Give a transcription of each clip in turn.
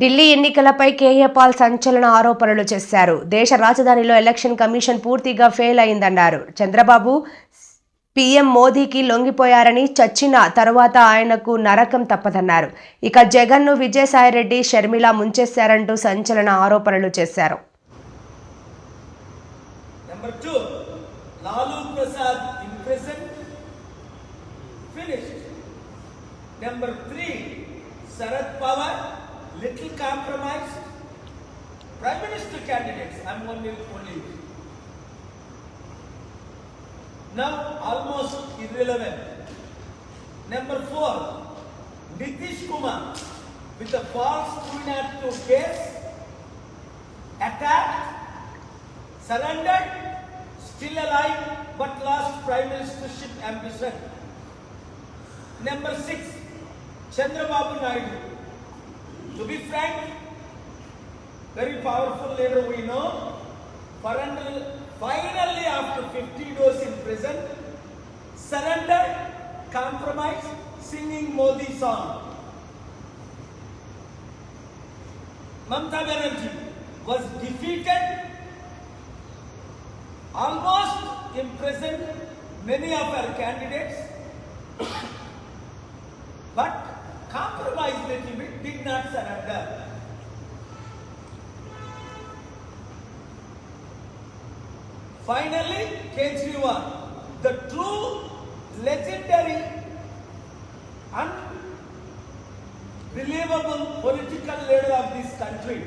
ఢిల్లీ ఎన్నికలపై KA Paul సంచలన ఆరోపణలు చేశారు. దేశ రాజధానిలో ఎలక్షన్ కమిషన్ పూర్తిగా ఫెయిల్ అయిందన్నారు. చంద్రబాబు పీఎం మోదీకి లొంగిపోయారని చచ్చిన తర్వాత ఆయనకు నరకం తప్పదన్నారు. ఇక జగన్ను విజయసాయిరెడ్డి షర్మిల ముంచేశారంటూ సంచలన ఆరోపణలు చేశారు. Number two, little compromised. Prime Minister candidates, I'm only only. Now almost irrelevant. Number four, Nitish Kumar with a false 302 case, attacked surrendered, still alive, but lost prime ministership ambition. Number six, Chandrababu Naidu. To be frank, very powerful leader we know. Finally, finally after 50 days in prison, surrendered, compromised, singing Modi song. Mamta Banerjee was defeated almost imprisoned many of our candidates, but compromised little not. Finally, Kejriwal, the true legendary, unbelievable political leader of this country,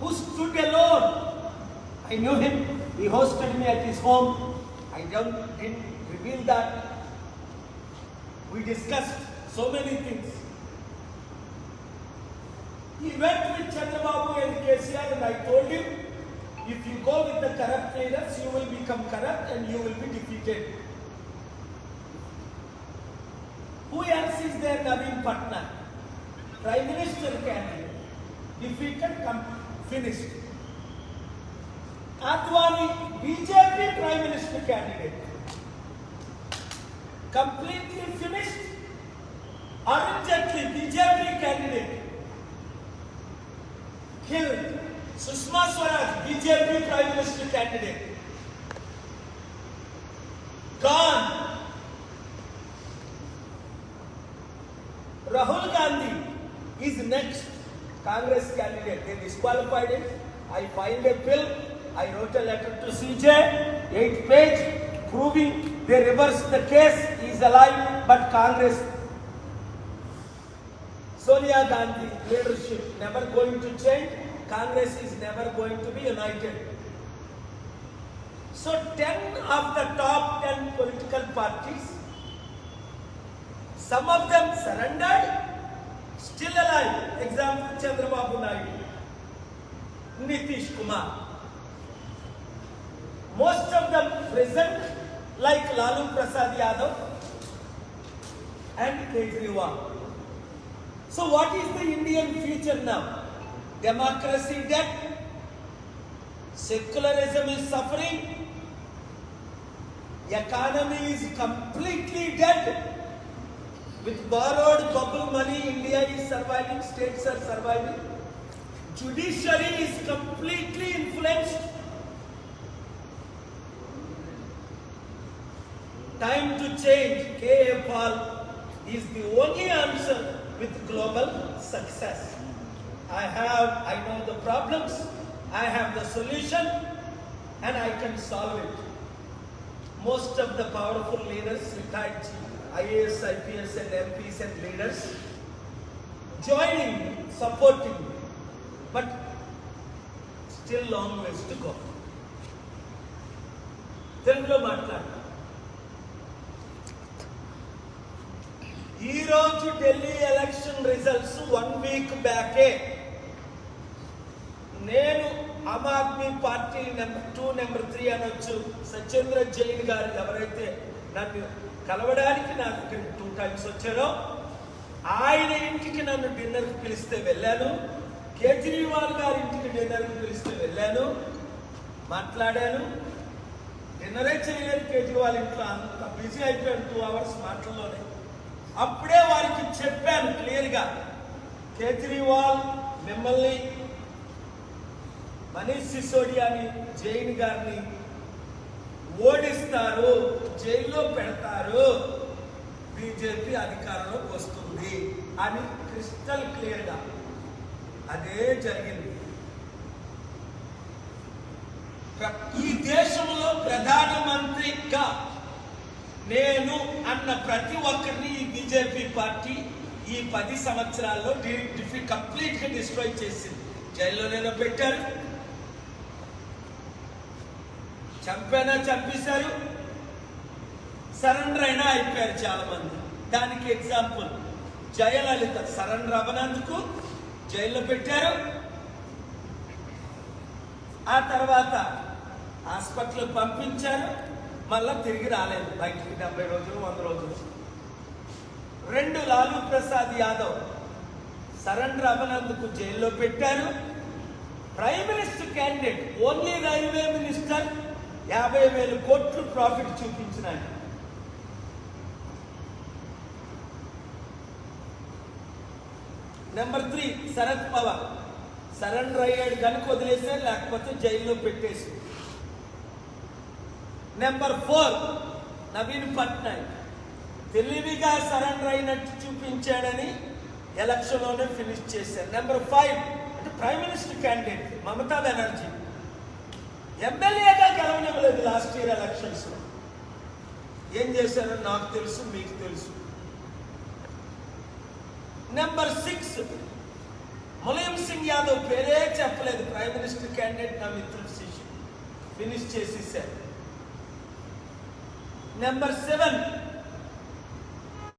who stood alone I knew him. He hosted me at his home. I don't, didn't reveal that. We discussed so many things. He went with Chandrababu and KCR and I told him, if you go with the corrupt leaders, you will become corrupt and you will be defeated. Who else is there? Naveen Patna, Prime Minister candidate, defeated, finished. Advani, BJP Prime Minister candidate. Completely finished. Arun Jaitley, BJP candidate. Killed. Sushma Swaraj, BJP Prime Minister candidate. Gone. Rahul Gandhi is next Congress candidate. They disqualified him. I filed a bill. I wrote a letter to CJ, eight page, proving they reversed the case. He is alive, but Congress, Sonia Gandhi leadership never going to change. Congress is never going to be united. So 10 of the top 10 political parties, some of them surrendered, still alive. Example, Chandrababu Naidu, Nitish Kumar. Most of them present, like Lalu Prasad Yadav and Kejriwal. So, what is the Indian future now? Democracy dead, secularism is suffering, economy is completely dead. With borrowed bubble money, India is surviving, states are surviving. Judiciary is completely influenced. Time to change. K.A. Paul is the only answer with global success. I have, I know the problems, I have the solution, and I can solve it. Most of the powerful leaders, retired IAS, IPS, and MPs and leaders, joining me, supporting me, but still long ways to go. తెలుగులో మాట్లాడు ఈ రోజు Delhi election results one week బ్యాకే నేను Aam Aadmi party number two number three అనొచ్చు. సత్యేంద్ర జైన్ గారు ఎవరైతే నన్ను కలవడానికి నా టూ టైమ్స్ వచ్చారో ఆయన ఇంటికి నన్ను డిన్నర్కి పిలిస్తే వెళ్ళాను. కేజ్రీవాల్ గారి ఇంటికి డిన్నర్కి పిలిస్తే వెళ్ళాను. మాట్లాడాను. డిన్నరే చేయలేదు కేజ్రీవాల్ ఇంట్లో. అంత బిజీ అయిపోయాను టూ అవర్స్ మాటల్లోనే. అప్పుడే వారికి చెప్పాను క్లియర్గా కేజ్రీవాల్ మిమ్మల్ని మనీష్ సిసోడియాని జైన్ గారిని ఓడిస్తారు జైల్లో పెడతారు. బీజేపీ అధికారంలోకి వస్తుంది అని క్రిస్టల్ క్లియర్గా అదే జరిగింది. ప్ర- ఈ దేశంలో ప్రధానమంత్రిగా నేను అన్న ప్రతి ఒక్కరిని ఈ బీజేపీ పార్టీ ఈ పది సంవత్సరాల్లో కంప్లీట్ కంప్లీట్గా డిస్ట్రాయ్ చేసింది. జైల్లోనైనా పెట్టారు చంపైనా చంపేశారు? సరెండర్ అయినా అయిపోయారు చాలా మంది దానికి ఎగ్జాంపుల్ జయలలిత సరెండర్ అవ్వనందుకు జైల్లో పెట్టారు. ఆ తర్వాత హాస్పిటల్ పంపించారు. మళ్ళా తిరిగి రాలేదు. బయటికి డెబ్బై రోజులు వంద రోజులు. రెండు లాలూ ప్రసాద్ యాదవ్ సరెండర్ అవ్వనందుకు జైల్లో పెట్టారు. Prime minister candidate only railway minister యాభై వేలు కోట్లు ప్రాఫిట్ చూపించిన ఆయన. Number three Sharad Pawar. Surrender అయ్యాడు కనుక వదిలేశారు లేకపోతే జైల్లో పెట్టేసి. Number four Naveen Patnaik. తెలివిగా సరెండర్ అయినట్టు చూపించాడని ఎలక్షన్లోనే ఫినిష్ చేశారు. నెంబర్ ఫైవ్ అంటే prime minister candidate Mamata Banerjee. ఎమ్మెల్యేగా గెలవనివ్వలేదు లాస్ట్ ఇయర్ ఎలక్షన్స్. ఏం చేశారో నాకు తెలుసు మీకు తెలుసు. నెంబర్ సిక్స్ ములయం సింగ్ యాదవ్ పేరే చెప్పలేదు. ప్రైమ్ మినిస్టర్ క్యాండిడేట్ నా మిత్రుడు శిష్యుడు. ఫినిష్ చేసేసారు నెంబర్ సెవెన్